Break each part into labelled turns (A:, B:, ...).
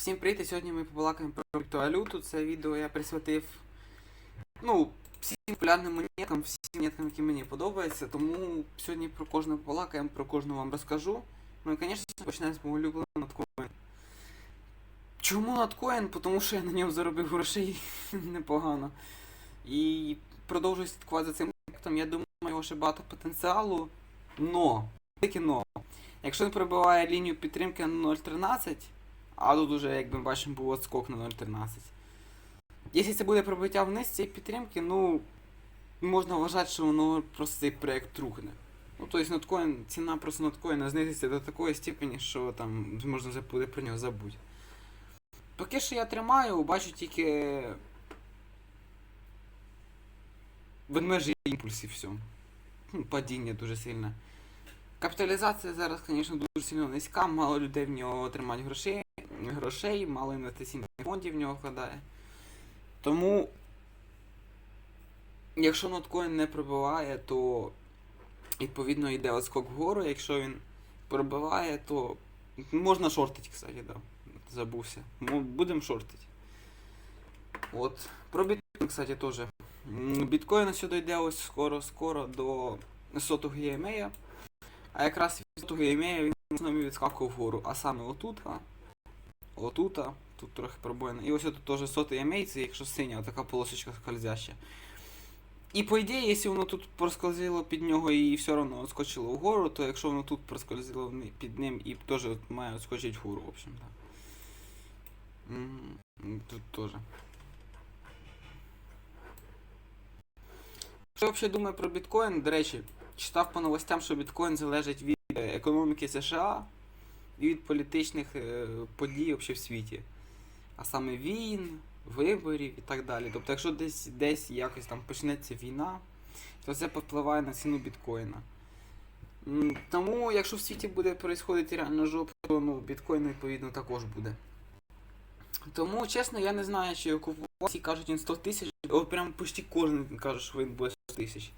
A: Всім привіт! Сьогодні ми побалакаємо про криптовалюту. Це відео я присвятив ну, всім популярним монеткам, всім монеткам, які мені подобаються. Тому сьогодні про кожну побалакаємо, про кожну вам розкажу. Ну і, звісно, почнемо з мого улюбленого надкоїн. Чому надкоін? Тому що я на ньому заробив грошей непогано. І продовжую слідкувати за цим проектом. Я думаю, у ще багато потенціалу. Но, тільки но. Якщо він перебиває лінію підтримки на 0.13, а тут уже, як ми бачимо, був отскок на 0.13. Якщо це буде пробиття вниз цієї підтримки, ну можна вважати, що воно просто цей проект рухне. Ну, тобто ноткоін, ціна просто ноткоїна знизиться до такої степені, що там можна вже буде про нього забути. Поки що я тримаю, бачу тільки ведмежий імпульс і все. Ну, падіння дуже сильне. Капіталізація зараз, звісно, дуже сильно низька, мало людей в нього отримати грошей, грошей, мало інвестиційних фондів в нього вкладає. Тому, якщо ноткоін не пробиває, то відповідно йде отскок вгору. Якщо він пробиває, то можна шортити, кстати, да. Забувся. Будемо шортити. От. Про біткоін, кстати, теж. Біткоін сюди йде ось скоро-скоро до сотого EMA. А якраз від того імея він основі відскакував вгору. А саме отут, отут, тут трохи пробоїно. І ось тут теж сотий імей, якщо синя, така полосочка скользяща. І по ідеї, якщо воно тут проскользило під нього і все одно отскочило вгору, то якщо воно тут проскользило під ним і теж має отскочити вгору, в общем, так. Тут теж. Що я взагалі думаю про біткоін? До речі, читав по новостям, що біткоін залежить від е, економіки США і від політичних е, подій в світі. А саме війн, виборів і так далі. Тобто, якщо десь десь якось там почнеться війна, то це повпливає на ціну біткоїна. Тому, якщо в світі буде відбуватися реально жопа, то ну, біткоін відповідно також буде. Тому, чесно, я не знаю, чи купувати, кажуть він 100 тисяч, прям почти кожен каже, що він буде 100 тисяч.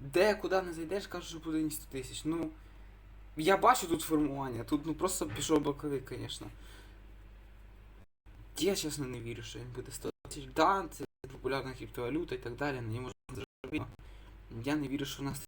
A: Де, куди не зайдеш, кажуть, що буде не 100 тисяч. Ну, я бачу тут формування, тут ну просто пішов боковик, звісно. Я, чесно, не вірю, що він буде 100 тисяч. Да, це популярна криптовалюта і так далі, на ній можна заробити. Я не вірю, що у нас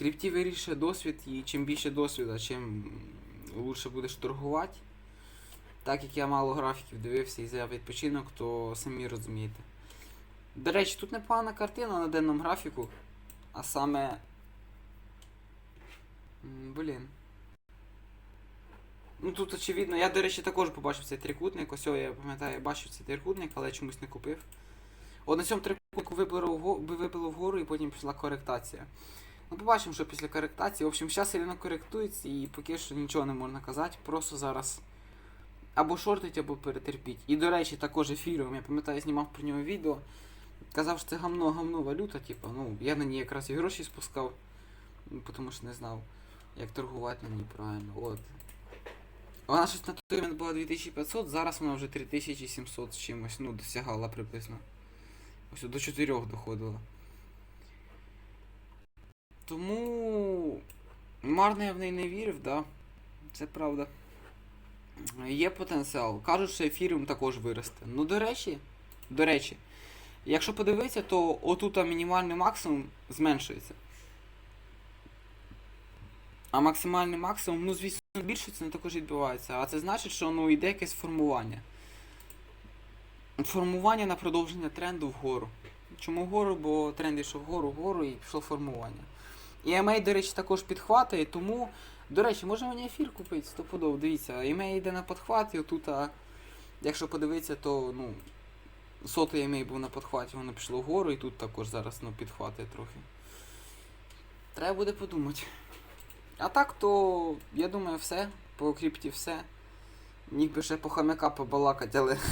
A: крипті вирішує досвід, і чим більше досвіду, чим лучше будеш торгувати. Так як я мало графіків дивився і взяв відпочинок, то самі розумієте. До речі, тут непогана картина на денному графіку, а саме. Блін. Ну тут очевидно, я, до речі, також побачив цей трикутник. Ось я пам'ятаю, я бачив цей трикутник, але чомусь не купив. От на цьому трикутнику вибило вгору і потім пішла коректація. Ну, побачимо, що після коректації. В общем, зараз сильно коректується і поки що нічого не можна казати. Просто зараз або шортить, або перетерпіть. І до речі, також ефіром, я пам'ятаю, знімав про нього відео. Казав, що це гамно гамно валюта, типу, ну, я на ній якраз і гроші спускав, тому що не знав, як торгувати на ній правильно. От. Вона щось на той момент була 2500, зараз вона вже 3700 з чимось, ну, досягала приблизно. Ось до 4 доходила. Тому марно я в неї не вірив, да. Це правда. Є потенціал. Кажуть, що ефіріум також виросте. Ну, до речі, до речі, якщо подивитися, то отут мінімальний максимум зменшується. А максимальний максимум, ну, звісно, збільшується, не також відбувається. А це значить, що ну, йде якесь формування. Формування на продовження тренду вгору. Чому вгору? Бо тренд йшов вгору, вгору і пішло формування. І EMA, до речі, також підхватує, тому. До речі, може мені ефір купити, стопудово, дивіться, EMA йде на підхват, і отут, а, якщо подивитися, то ну, сотий EMA був на підхваті, воно пішло вгору, і тут також зараз ну, підхватує трохи. Треба буде подумати. А так, то я думаю, все. По крипті все. Міг би ще по хам'яка побалакати, але.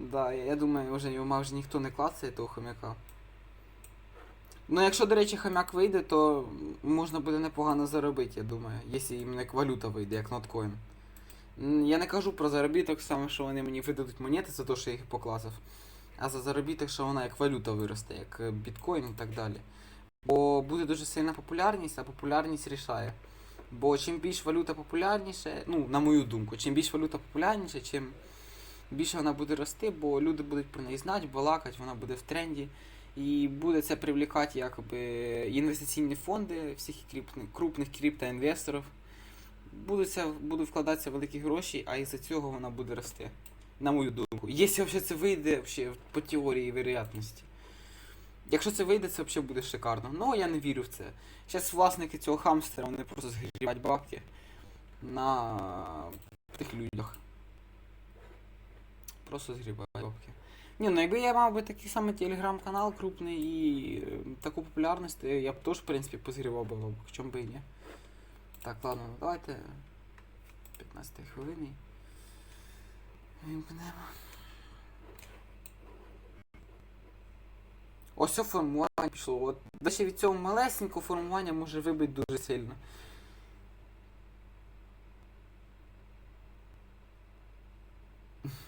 A: Да, я думаю, вже його майже ніхто не клацає того хомяка. Ну, якщо, до речі, хомяк вийде, то можна буде непогано заробити, я думаю, якщо іменно як валюта вийде, як ноткоін. Я не кажу про заробіток саме, що вони мені видадуть монети за те, що я їх поклацав. А за заробіток, що вона як валюта виросте, як е, біткоін і так далі. Бо буде дуже сильна популярність, а популярність рішає. Бо чим більш валюта популярніше, ну, на мою думку, чим більш валюта популярніше, чим більше вона буде рости, бо люди будуть про неї знати, балакати, вона буде в тренді. І буде це привлікати якоби інвестиційні фонди всіх крупних, крупних криптоінвесторів. Будуть, будуть вкладатися великі гроші, а із-за цього вона буде рости. На мою думку. Якщо це вийде по теорії вероятності. Якщо це вийде, це взагалі буде шикарно. Ну я не вірю в це. Зараз власники цього хамстера вони просто згрібають бабки на тих людях. Просто згрібають бабки. Ні, ну якби я мав би такий самий телеграм-канал крупний і е, таку популярність, я б теж, в принципі, позгрівав би чому би і ні. Так, ладно, ну давайте 15 хвилини. Вимкнемо. Ось це формування пішло. От, ще від цього малесенького формування може вибити дуже сильно.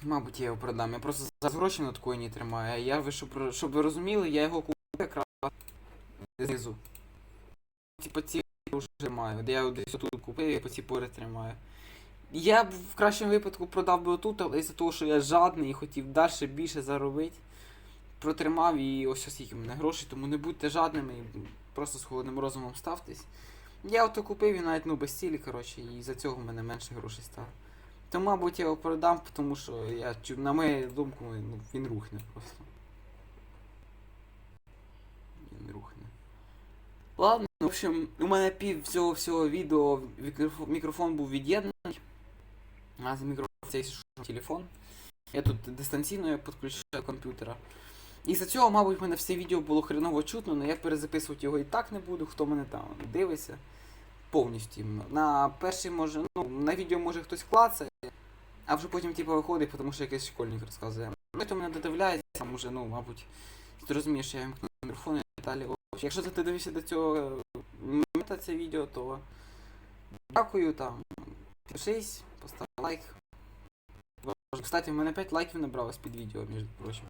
A: Мабуть, я його продам. Я просто зараз гроші на ткоїні тримаю. Я ви щоб, щоб ви розуміли, я його купив якраз знизу. Типа ці вже тримаю. Я десь тут купив і по ці пори тримаю. Я б в кращому випадку продав би отут, але із-за того, що я жадний і хотів далі більше заробити. Протримав і ось ось скільки в мене грошей, тому не будьте жадними і просто з холодним розумом ставтесь. Я ото купив і навіть ну без цілі, коротше, і за цього в мене менше грошей стало. То, мабуть, я його продам, тому що я на мою думку, ну, він рухне просто. Він рухне. Ладно, в общем, у мене пів всього всього відео мікрофон, був від'єднаний. А за мікрофон цей телефон. Я тут дистанційно підключаю комп'ютера. І за цього, мабуть, в мене все відео було хреново чутно, але я перезаписувати його і так не буду, хто мене там дивиться. Повністю. На перший може, ну, на відео може хтось клацає, а вже потім типу виходить, тому що якийсь школьник розказує. Ну, то мене додивляється, там уже, ну, мабуть, ти розумієш, що я вимкну мікрофон і далі. Якщо ти дивишся до цього моменту це відео, то дякую там. Підпишись, постав лайк. Кстати, в мене 5 лайків набралось під відео, між прочим.